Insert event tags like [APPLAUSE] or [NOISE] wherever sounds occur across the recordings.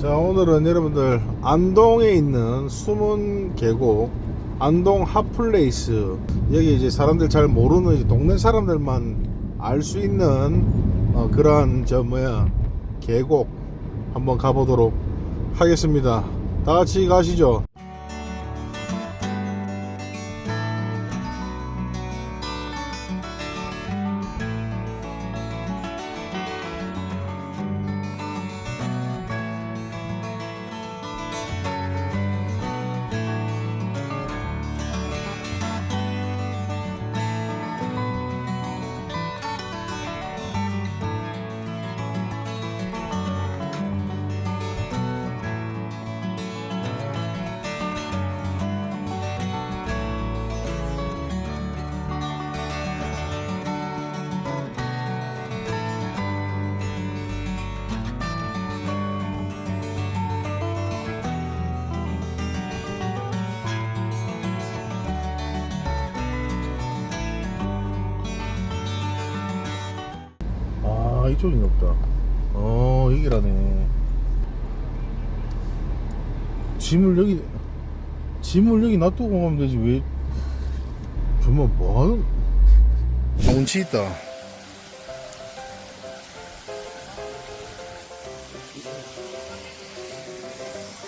자 오늘은 여러분들 안동에 있는 숨은 계곡 안동 핫플레이스. 여기 이제 사람들 잘 모르는 이제 동네 사람들만 알 수 있는 어, 그러한 저 뭐야 계곡 한번 가보도록 하겠습니다. 다 같이 가시죠 이쪽인가 보다 어 여기라네 짐을 여기 짐을 여기 놔두고 가면 되지 왜 정말 뭐하는 아, 운치 있다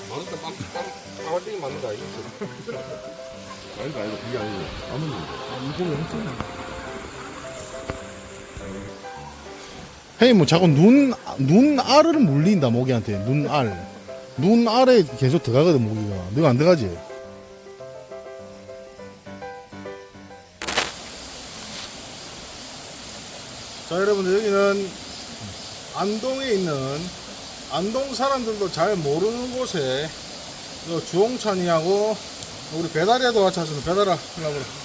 맞는다, 빵, 빵, 빵war딩이 맞는다, 이거. 아니다, 아니다, 그게 아니고. 아무리. 이거 엄청. 헤이 뭐 자꾸 눈, 눈 알을 물린다 모기한테 눈 알. 눈 알에 계속 들어가거든 모기가. 너가 안 들어가지? 자 여러분들 여기는 안동에 있는 안동 사람들도 잘 모르는 곳에 요 주홍찬이하고 우리 배달이도 같이 왔습니다. 배달아 하려고 그래.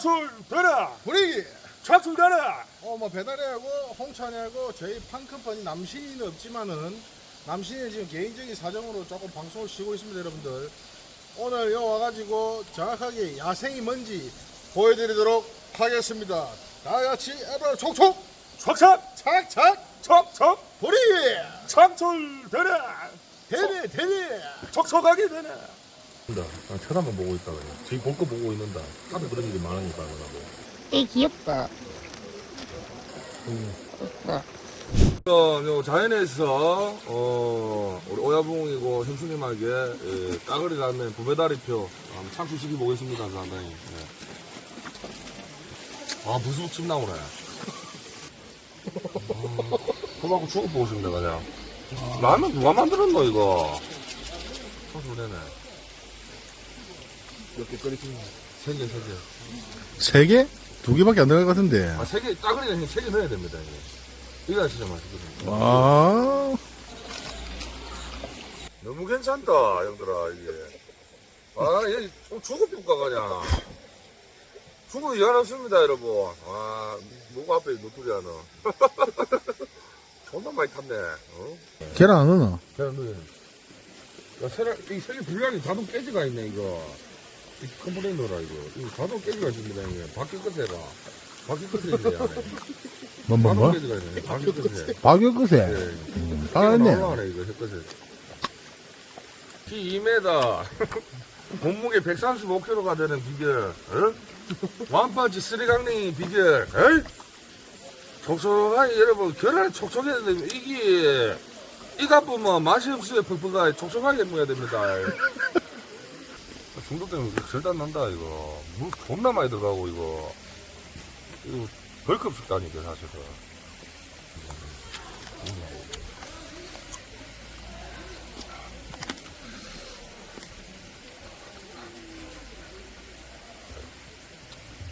착술되라! 분위기 착술되라! 어 뭐 배달이하고 홍찬이하고 저희 팡크펀이 남신이는 없지만은 남신이 지금 개인적인 사정으로 조금 방송을 쉬고 있습니다 여러분들 오늘 여 와가지고 정확하게 야생이 뭔지 보여드리도록 하겠습니다 다 같이 에버 촉촉 착착! 착착 척척! 보리 착술되라! 대리 대리 척척하게 되네! 아, 쳐다만 보고 있다, 그냥. 지금 볼거 보고 있는다. 하도 그런 일이 많으니까, 그러고. 애 귀엽다. 오빠. 어, 요 자연에서 어, 우리 오야붕이고 형수님에게 예, 따거리 라면 부배다리표 한번 창출시켜 보겠습니다 상당히 예. 아 무슨 침 나오네 아, 그만큼 죽어보고 싶네 그냥 라면 누가 만들었노 이거 창출되네 몇개 끓이시네 세개 세 개 세 개? 두 개밖에 안 들어갈 것 같은데 아, 세 개, 따거리는 세개 넣어야 됩니다, 이게. 이거 진짜 맛있거든요. 아 너무 괜찮다, 형들아, 이게. 아, 얘, 좀 죽어볼까, 그냥. 죽어도 이한 없습니다, 여러분. 아, 누구 앞에 노트리 하나. [LAUGHS] 존나 많이 탔네, 어? 계란 안 넣나? 계란 넣어. 야, 세라, 이 세개 분량이 자동 깨지가 있네, 이거. 이 컴플레인 넣어라, 이거. 이거 자동 깨지가 있습니다, 이게. 바퀴 끝에라. 바퀴 끝에 있네, 안에. 뭐, 뭐, 뭐? 가지가 있네. 박효 끝에. 박유 끝에. 예. 음, 잘했네. 올라가네 이거 햇볕에. 키 2m. 몸무게 135kg가 되는 비결. 어? 완파치 쓰리강냉이 비결. 어? 촉촉하게 여러분 결안이 촉촉해야 됩니다. 이게 이가 보면 맛이 없어요. 퍽퍽하게 촉촉하게 먹어야 됩니다. 중독 때문에 절대 안 난다 이거. 물 존나 많이 들어가고 이거. 이거 벌컥 식다니까 사실은.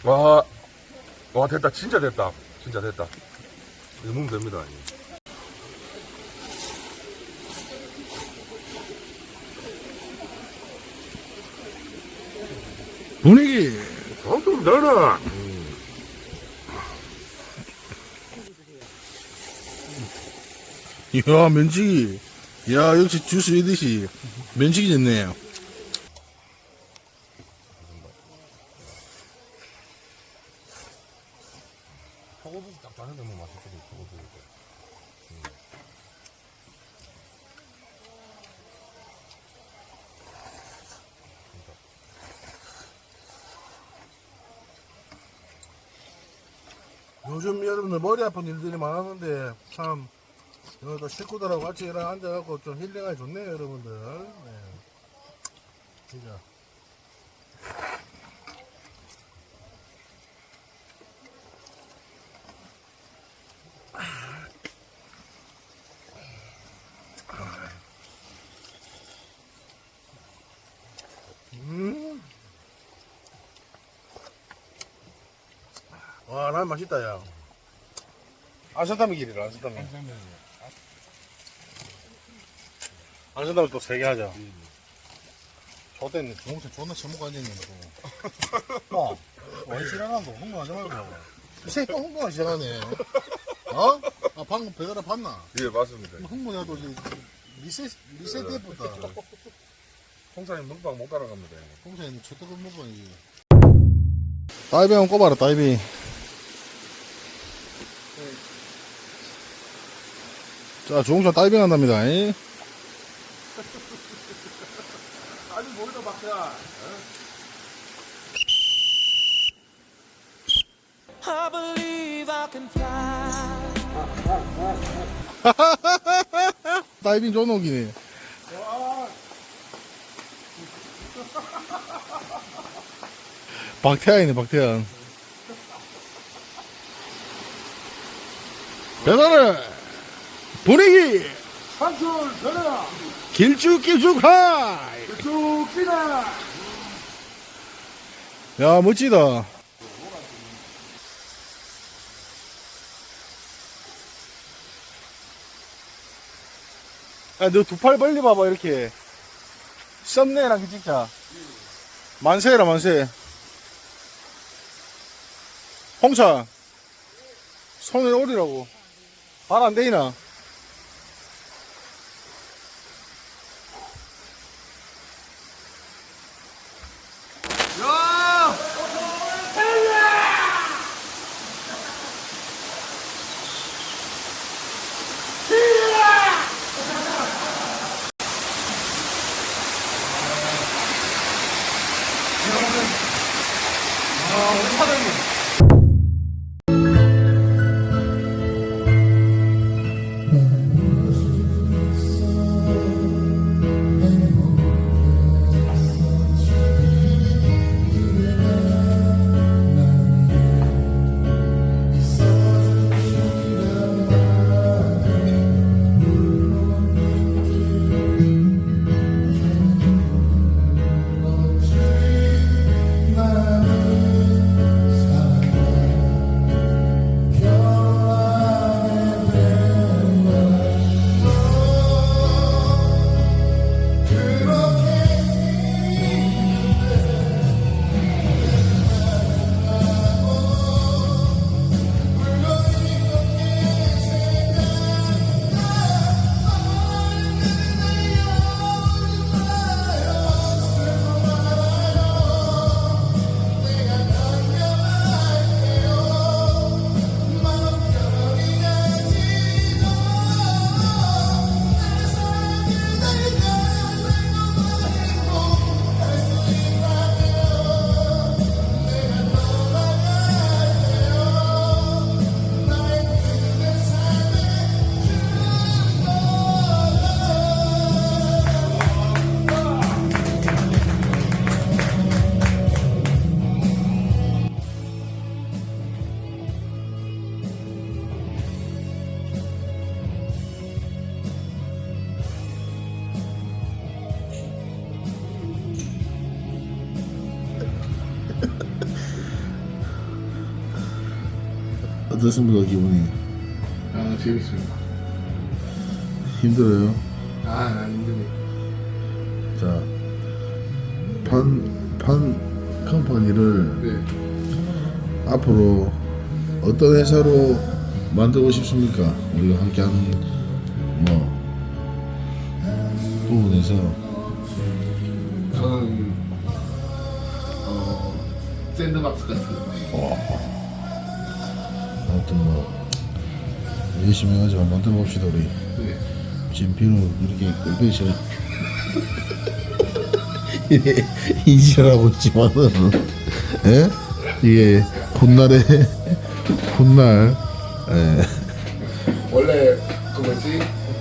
와, 와 됐다 진짜 됐다 진짜 됐다 이거 먹으면 됩니다 분위기. 조금 더는 이야, 면치기. 야, 역시 주스 이듯이 면치기. 소고기 짭짤한데 뭐 맛있거든 소고기 요즘 여러분들 머리 아픈 일들이 많았는데 참 여기도 식구들하고 같이 일어 앉아갖고 좀 힐링하기 좋네요 여러분들 네. 진짜 음. 와, 난 맛있다, 야. 안산다미 길이라, 안산다미. 안산다미 또 세 개 하자. 저때는 중국산 존나 처먹고 앉아있는 거. 야, 와, 시원한도 홍보하지 말고. 이 새끼 또 홍보하기 시작하네. 어? 아, 방금 배달아 봤나? 예 맞습니다 홍보해도 이제 리셋, 리셋 해보다. 홍사님 먹방 못 따라갑니다 홍사에는 저떡을 먹어야지. 다이빙 한번 꼽아라, 다이빙. 자, 조홍천 다이빙 한답니다. 잉? [LAUGHS] 아니 머리도 박자 I believe I can fly. [LAUGHS] 다이빙 존옥이네. [LAUGHS] 박태환이네, 박태환. 배달을! 분위기! 산출 변해라 길쭉길쭉 하이! 쭉 뛰라 야, 멋지다. 야, 너 두 팔 벌리 봐봐, 이렇게. 썸네일랑 그 찍자. 만세라, 만세. 홍차. 손을 오리라고. 발 안 되이나? 어떻습니까 기분이? 아 재밌습니다. 힘들어요? 아 힘드네. 자, 판, 판 컴퍼니를 네. 앞으로 어떤 회사로 만들고 싶습니까? 우리가 함께 하는 뭐 부분에서 저는 어 샌드박스 같은. 아무튼 뭐 열심히 해가지고 만들어 봅시다 우리 네. 지금 비는 이렇게 끌배시라 이게 인지하고 있지만은 예? 이게 훗날에 훗날 [LAUGHS] 예. 원래 그 뭐지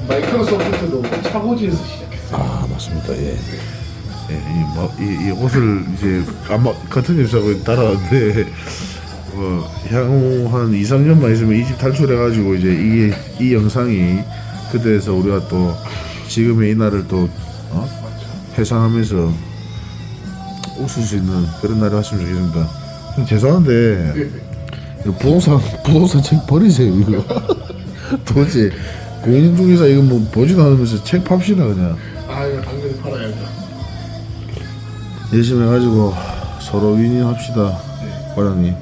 마이크로소프트도 차고지에서 시작했어요. 아 맞습니다 예. 예, 이, 뭐, 이, 이 옷을 이제 아마 같은 집사고 달았는데 어, 향후 한 2, 3년만 있으면 이 집 탈출해가지고 이제 이게 이 영상이 그때에서 우리가 또 지금의 이 날을 또 어? 회상하면서 웃을 수 있는 그런 날이 왔으면 좋겠습니다. 좀 죄송한데 부동산 [LAUGHS] 부동산 책 버리세요 이거 [LAUGHS] 도대체 중에서 이거 뭐 보지도 않으면서 책 팝시다 그냥. 아 이거 당연히 팔아야죠. 열심히 해가지고 서로 윈윈합시다 과장님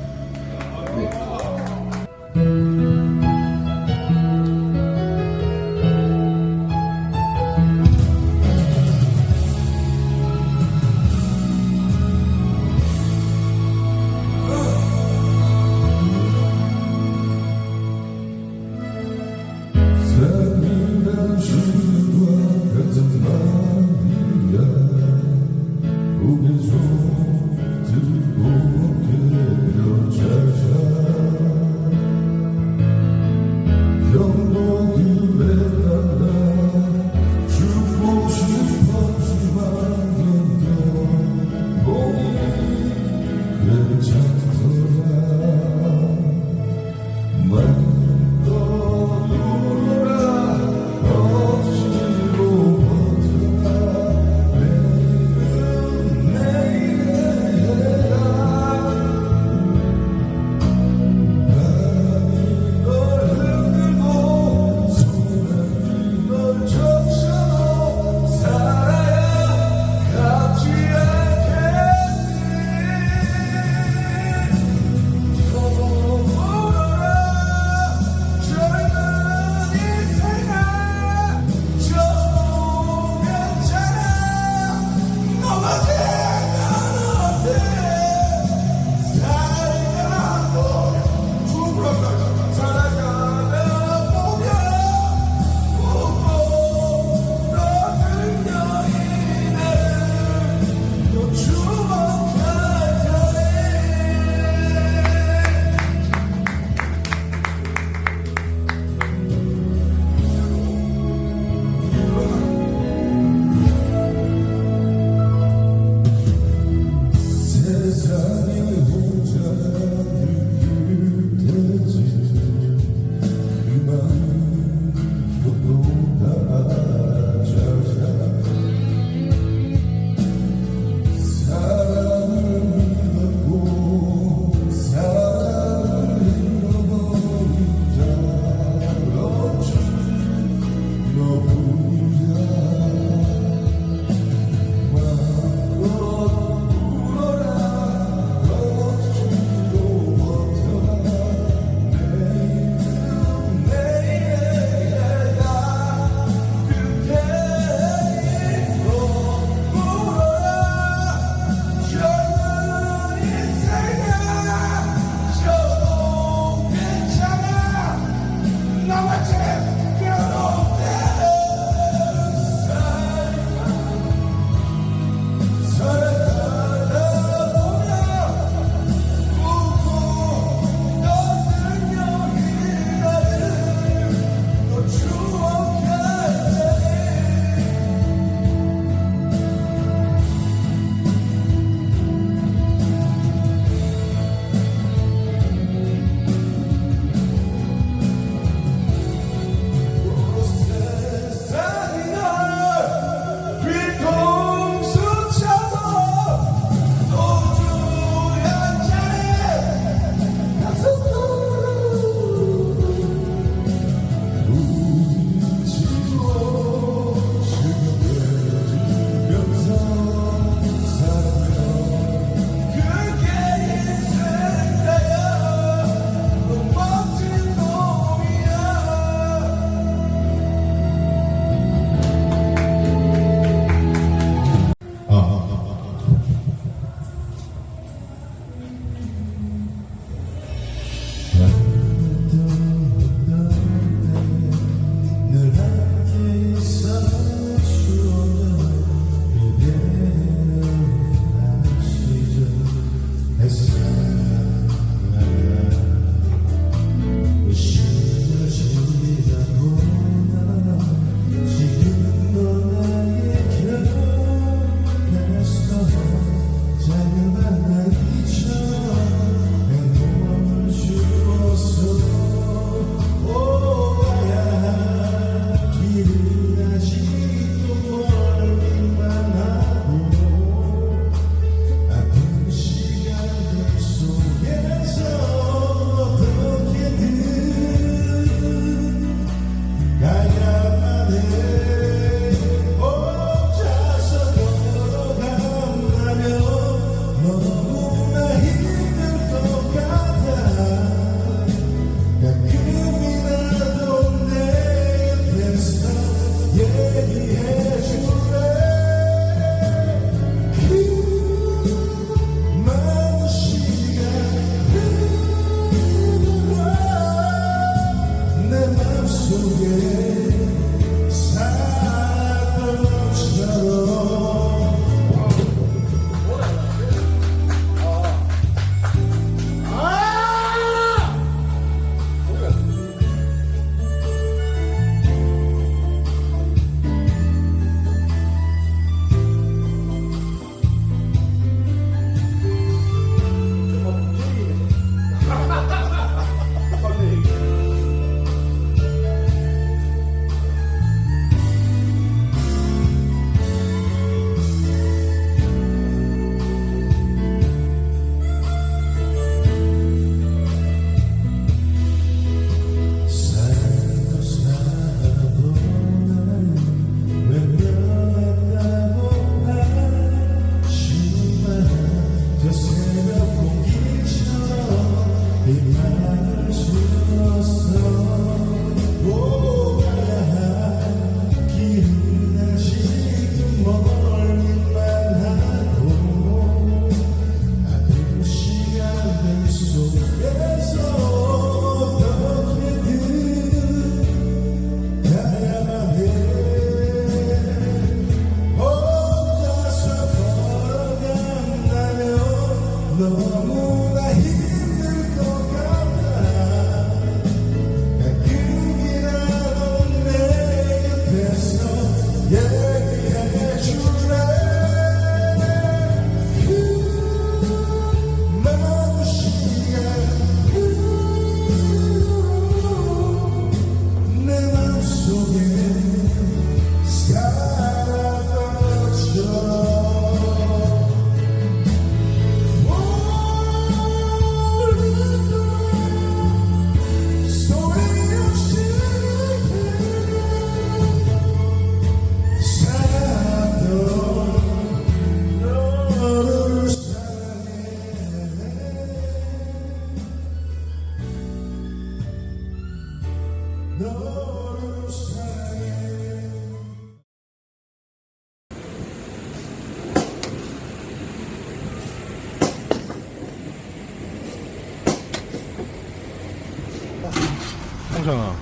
홍찬아.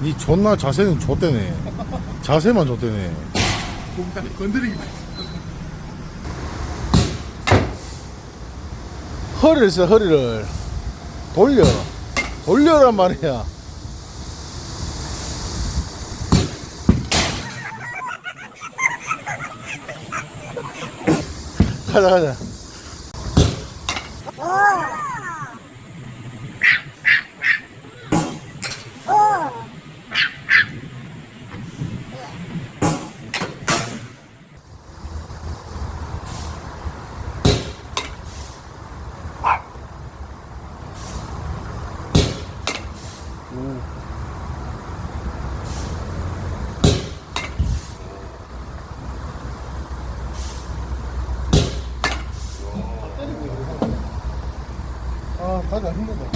니 존나 자세는 좆대네. 자세만 좆대네. 건드리기 허리를 써 허리를. 돌려. 돌려란 말이야. 가자 가자 아 가자 힘들다